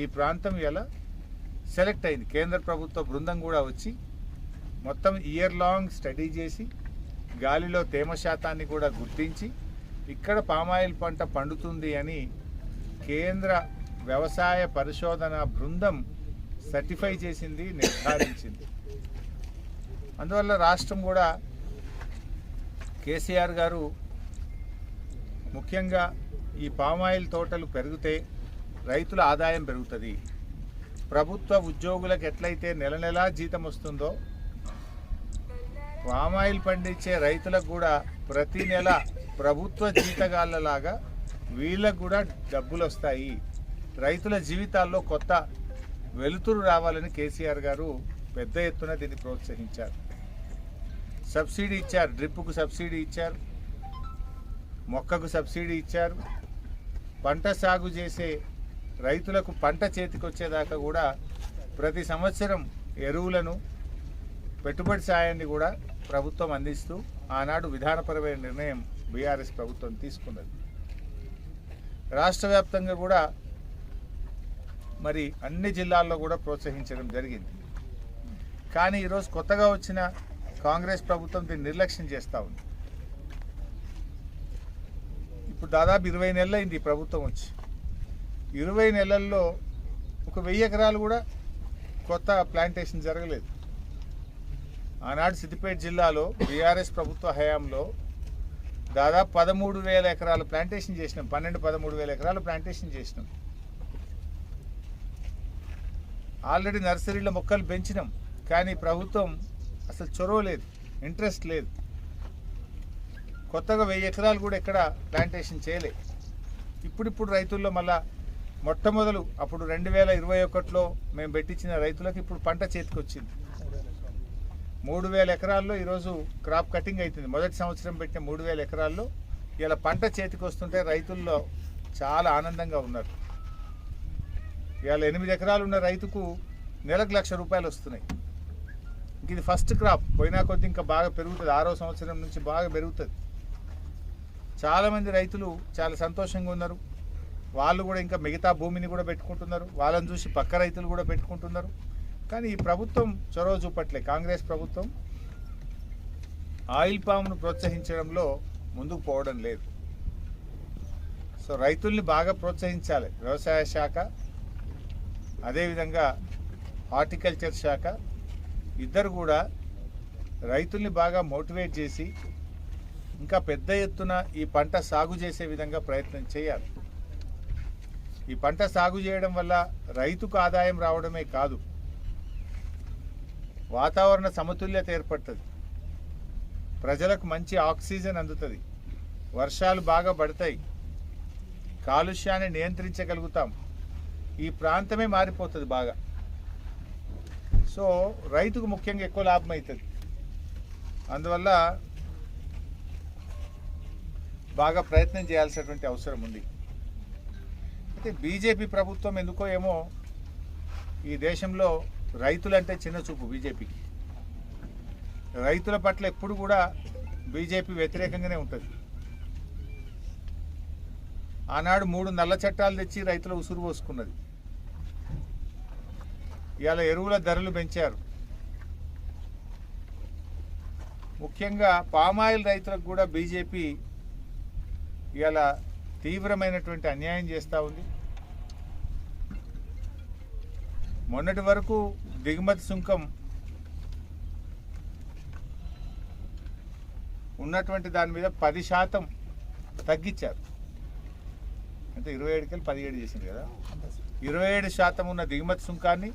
ఈ ప్రాంతం ఇలా సెలెక్ట్ అయింది. కేంద్ర ప్రభుత్వ బృందం కూడా వచ్చి మొత్తం ఇయర్ లాంగ్ స్టడీ చేసి గాలిలో తేమ శాతాన్ని కూడా గుర్తించి ఇక్కడ పామాయిల్ పంట పండుతుంది అని కేంద్ర వ్యవసాయ పరిశోధన బృందం సర్టిఫై చేసింది నిర్ధారించింది. అందువల్ల రాష్ట్రం కూడా కేసీఆర్ గారు ముఖ్యంగా ఈ పామాయిల్ తోటలు పెరిగితే రైతుల ఆదాయం పెరుగుతుంది. ప్రభుత్వ ఉద్యోగులకు ఎట్లయితే నెల నెలా జీతం వస్తుందో పామాయిల్ పండించే రైతులకు కూడా ప్రతి నెల ప్రభుత్వ జీతగాళ్ళలాగా వీళ్ళకు కూడా డబ్బులు వస్తాయి. రైతుల జీవితాల్లో కొత్త వెలుతురు రావాలని కేసీఆర్ గారు పెద్ద ఎత్తున దీన్ని ప్రోత్సహించారు. సబ్సిడీ ఇచ్చారు డ్రిప్పుకు సబ్సిడీ ఇచ్చారు మొక్కకు సబ్సిడీ ఇచ్చారు పంట సాగు చేసే రైతులకు పంట చేతికొచ్చేదాకా కూడా ప్రతి సంవత్సరం ఎరువులను పెట్టుబడి సాయాన్ని కూడా ప్రభుత్వం అందిస్తూ ఆనాడు విధానపరమైన నిర్ణయం బీఆర్ఎస్ ప్రభుత్వం తీసుకున్నది. రాష్ట్ర వ్యాప్తంగా కూడా మరి అన్ని జిల్లాల్లో కూడా ప్రోత్సహించడం జరిగింది. కానీ ఈరోజు కొత్తగా వచ్చిన కాంగ్రెస్ ప్రభుత్వం దీన్ని నిర్లక్ష్యం చేస్తూ ఉంది. ఇప్పుడు దాదాపు ఇరవై నెలలైంది అయింది ఈ ప్రభుత్వం వచ్చి. ఇరవై నెలల్లో ఒక వెయ్యి ఎకరాలు కూడా కొత్త ప్లాంటేషన్ జరగలేదు. ఆనాడు సిద్దిపేట జిల్లాలో బీఆర్ఎస్ ప్రభుత్వ హయాంలో దాదాపు పదమూడు వేల ఎకరాలు ప్లాంటేషన్ చేసినాం. పన్నెండు పదమూడు వేల ఎకరాలు ప్లాంటేషన్ చేసినాం. ఆల్రెడీ నర్సరీలో మొక్కలు పెంచినాం. కానీ ప్రభుత్వం అసలు చొరవ లేదు. ఇంట్రెస్ట్ లేదు. కొత్తగా వెయ్యి ఎకరాలు కూడా ఎక్కడ ప్లాంటేషన్ చేయలే. ఇప్పుడిప్పుడు రైతుల్లో మళ్ళా మొట్టమొదలు అప్పుడు రెండు వేల ఇరవై ఒకటిలో మేము పెట్టించిన రైతులకు ఇప్పుడు పంట చేతికి వచ్చింది మూడు వేల ఎకరాల్లో ఈరోజు క్రాప్ కటింగ్ అవుతుంది మొదటి సంవత్సరం పెట్టిన మూడు వేల ఎకరాల్లో ఇలా పంట చేతికి వస్తుంటే రైతుల్లో చాలా ఆనందంగా ఉన్నారు. ఇవాళ ఎనిమిది ఎకరాలు ఉన్న రైతుకు నెలకు లక్ష రూపాయలు వస్తున్నాయి. ఇంక ఇది ఫస్ట్ క్రాప్. పోయినా కొద్ది ఇంకా బాగా పెరుగుతుంది. ఆరో సంవత్సరం నుంచి బాగా పెరుగుతుంది. చాలామంది రైతులు చాలా సంతోషంగా ఉన్నారు. వాళ్ళు కూడా ఇంకా మిగతా భూమిని కూడా పెట్టుకుంటున్నారు. వాళ్ళని చూసి పక్క రైతులు కూడా పెట్టుకుంటున్నారు. కానీ ఈ ప్రభుత్వం చొరవ చూపట్లే. కాంగ్రెస్ ప్రభుత్వం ఆయిల్ పామును ప్రోత్సహించడంలో ముందుకు పోవడం లేదు. సో రైతుల్ని బాగా ప్రోత్సహించాలి. వ్యవసాయ శాఖ అదేవిధంగా హార్టికల్చర్ శాఖ ఇద్దరు కూడా రైతుల్ని బాగా మోటివేట్ చేసి ఇంకా పెద్ద ఎత్తున ఈ పంట సాగు చేసే విధంగా ప్రయత్నం చేయాలి. ఈ పంట సాగు చేయడం వల్ల రైతుకు ఆదాయం రావడమే కాదు వాతావరణ సమతుల్యత ఏర్పడుతుంది. ప్రజలకు మంచి ఆక్సిజన్ అందుతుంది. వర్షాలు బాగా పడతాయి. కాలుష్యాన్ని నియంత్రించగలుగుతాం. ఈ ప్రాంతమే మారిపోతుంది బాగా. సో రైతుకు ముఖ్యంగా ఎక్కువ లాభం అవుతుంది అందువల్ల బాగా ప్రయత్నం చేయాల్సినటువంటి అవసరం ఉంది. అయితే బీజేపీ ప్రభుత్వం ఎందుకో ఏమో ఈ దేశంలో రైతులంటే చిన్న చూపు బీజేపీకి. రైతుల పట్ల ఎప్పుడు కూడా బీజేపీ వ్యతిరేకంగానే ఉంటుంది. ఆనాడు మూడు నల్ల చట్టాలు తెచ్చి రైతుల ఉసురు పోసుకున్నది. ఇవాళ ఎరువుల ధరలు పెంచారు. ముఖ్యంగా పామాయిల్ రైతులకు కూడా బీజేపీ ఇవాళ తీవ్రమైనటువంటి అన్యాయం చేస్తూ ఉంది. మొన్నటి వరకు దిగుమతి సుంకం ఉన్నటువంటి దాని మీద పది శాతం తగ్గించారు. అంటే ఇరవై ఏడుకెళ్ళి పదిహేడు చేసింది కదా? ఇరవై ఏడు శాతం ఉన్న దిగుమతి సుంకాన్ని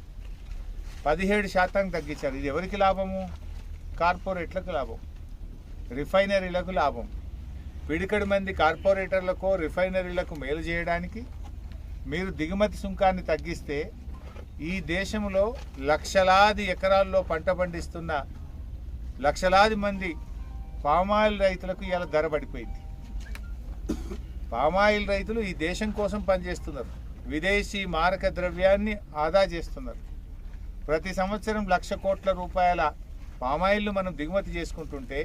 పదిహేడు శాతానికి తగ్గించారు. ఇది ఎవరికి లాభము? కార్పొరేట్లకు లాభం. రిఫైనరీలకు లాభం. పిడికడి మంది కార్పొరేటర్లకు రిఫైనరీలకు మేలు చేయడానికి మీరు దిగుమతి సుంకాన్ని తగ్గిస్తే ఈ దేశంలో లక్షలాది ఎకరాల్లో పంట పండిస్తున్న లక్షలాది మంది పామాయిల్ రైతులకు ఇలా ధర పడిపోయింది. పామాయిల్ రైతులు ఈ దేశం కోసం పనిచేస్తున్నారు. విదేశీ మారక ద్రవ్యాన్ని ఆదా చేస్తున్నారు. ప్రతి సంవత్సరం లక్ష కోట్ల రూపాయల పామాయిల్ను మనం దిగుమతి చేసుకుంటుంటే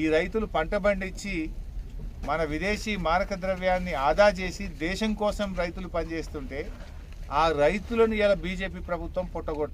ఈ రైతులు పంట పండించి మన విదేశీ మారక ద్రవ్యాన్ని ఆదా చేసి దేశం కోసం రైతులు పనిచేస్తుంటే ఆ రైతులను ఇలా బీజేపీ ప్రభుత్వం పొట్టగొడతా